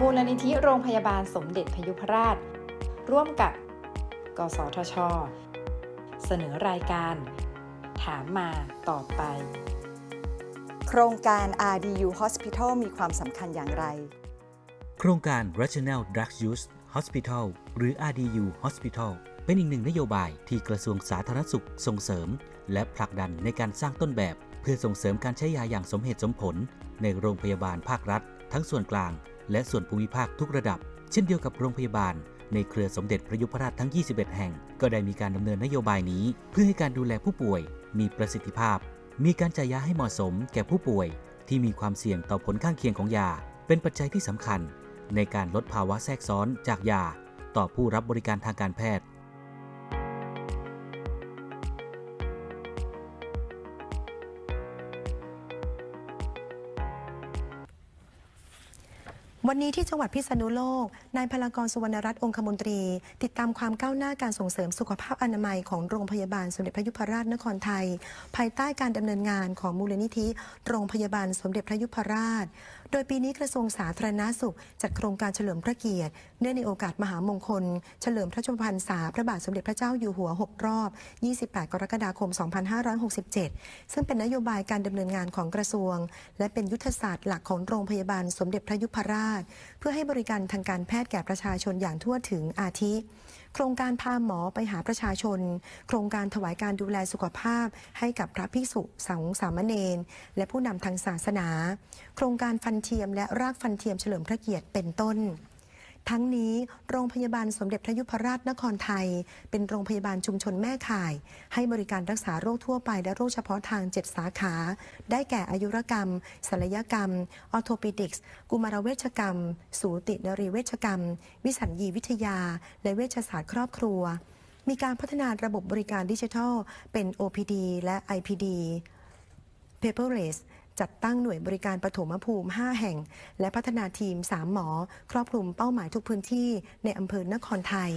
มูลนิธิโรงพยาบาลสมเด็จพยุพราช ร่วมกับ กสทช เสนอรายการ ถามมาตอบไป โครงการ RDU Hospital มีความสำคัญอย่างไร โครงการ Rational Drug Use Hospital หรือ RDU Hospital เป็นอีกหนึ่งนโยบายที่กระทรวงสาธารณสุขส่งเสริม และผลักดันในการสร้างต้นแบบ เพื่อส่งเสริมการใช้ยาอย่างสมเหตุสมผล ในโรงพยาบาลภาครัฐ ทั้งส่วนกลาง และส่วนภูมิภาคทุกระดับ เช่นเดียวกับโรงพยาบาล ในเครือสมเด็จพระยุพราชทั้ง 21 แห่ง ก็ได้มีการดำเนินนโยบายนี้ เพื่อให้การดูแลผู้ป่วย มีประสิทธิภาพ มีการจ่ายยาให้เหมาะสม แก่ผู้ป่วย ที่มีความเสี่ยงต่อผลข้างเคียงของยา เป็นปัจจัยที่สำคัญ ในการลดภาวะแทรกซ้อนจากยา ต่อผู้รับบริการทางการแพทย์ วันนี้ที่จังหวัดพิษณุโลก นายพลากรสุวรรณรัตน์องคมนตรี ติดตามความก้าวหน้าการส่งเสริมสุขภาพอนามัยของโรงพยาบาลสมเด็จพระยุพราชนครไทย ภายใต้การดำเนินงานของมูลนิธิ โรงพยาบาลสมเด็จพระยุพราช โดยปีนี้กระทรวงสาธารณาสุข จัดโครงการเฉลิมพระเกียรติ เนื่องในโอกาสมหามงคล เฉลิมพระชนมพรรษาพระบาทสมเด็จพระเจ้าอยู่หัว 6 รอบ 28 กรกฎาคม 2567 ซึ่งเป็นนโยบายการดำเนินงานของกระทรวง และเป็นยุทธศาสตร์หลักของโรงพยาบาลสมเด็จพระยุพราช เพื่อให้บริการทางการแพทย์แก่ประชาชนอย่างทั่วถึงอาทิ โครงการพาหมอไปหาประชาชน โครงการถวายการดูแลสุขภาพ ให้กับพระภิกษุสังฆสามเณรและผู้นำทางศาสนา โครงการฟันเทียมและรากฟันเทียมเฉลิมพระเกียรติเป็นต้น ทั้งนี้โรงพยาบาลสมเด็จพระยุพราชนครไทย เป็นโรงพยาบาลชุมชนแม่ข่าย ให้บริการรักษาโรคทั่วไปและโรคเฉพาะทาง 7 สาขา ได้แก่อายุรกรรมศัลยกรรม ออโทปิดิกส์ กุมารเวชกรรม สูตินรีเวชกรรม วิสัญญีวิทยา และเวชศาสตร์ครอบครัว มีการพัฒนาระบบบริการดิจิทัล เป็น OPD และ IPD paperless จัดตั้งหน่วยบริการปฐมภูมิ 5 แห่ง และพัฒนาทีม 3 หมอ ครอบคลุมเป้าหมายทุกพื้นที่ในอำเภอนครไทย